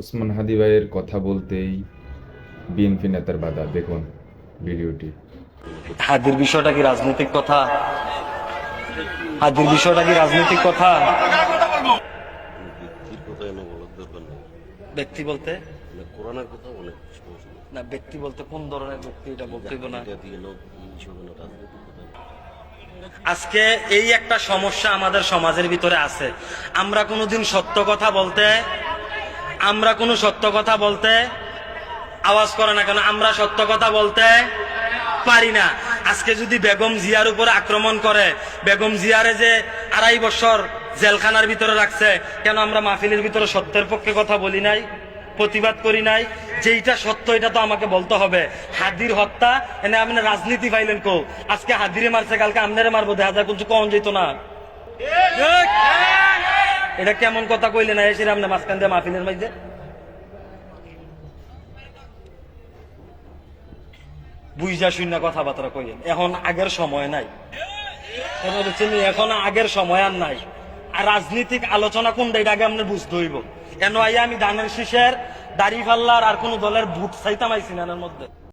ওসমান হাদি ভাইয়ের কথা বলতেই বিএনপি নেতার বাধা। দেখুন ভিডিওটি। হাদির বিষয়টা কি রাজনৈতিক কথা? হাদির বিষয়টা কি রাজনৈতিক কথা? ব্যক্তি বলতে? কোরআনের কথা অনেক না, ব্যক্তি বলতে কোন ধরনের ব্যক্তি এটা বলতে না। আজকে এই একটা সমস্যা আমাদের সমাজের ভিতরে আছে। আমরা কোনোদিন সত্য কথা বলতে আমরা কোনো সত্য কথা বলতে আওয়াজ করে না কেন? আমরা সত্য কথা বলতে পারি না। আজকে যদি বেগম জিয়ার উপর আক্রমণ করে, বেগম জিয়ারে যে আড়াই বছর জেলখানার ভিতরে রাখছে, কেন আমরা মাহফিলের ভিতরে সত্যের পক্ষে কথা বলি নাই, প্রতিবাদ করি নাই? যেইটা সত্য, এটা তো আমাকে বলতে হবে। হাদির হত্যা, এনে আপনি রাজনীতি পাইলেন কো? আজকে হাদিরে মারছে, কালকে আমনেরে মারবো, দেখা যায় কিছু কম যেত না। এটা কেমন কথা কইলে না, এসে আপনি মাঝখান দিয়ে মাহফিলের মাঝে? বুঝা শূন্য কথাবার্তা কইলেন। এখন আগের সময় নাই। এখন আগের সময় আর নাই। আর রাজনীতিক আলোচনা কোনটা, এটা আগে আপনার বুঝতে হইব। কেন আইয়া আমি দানের শীষের দাড়ি ফাল্লার আর কোন দলের বুট চাইতাম আইসি মধ্যে।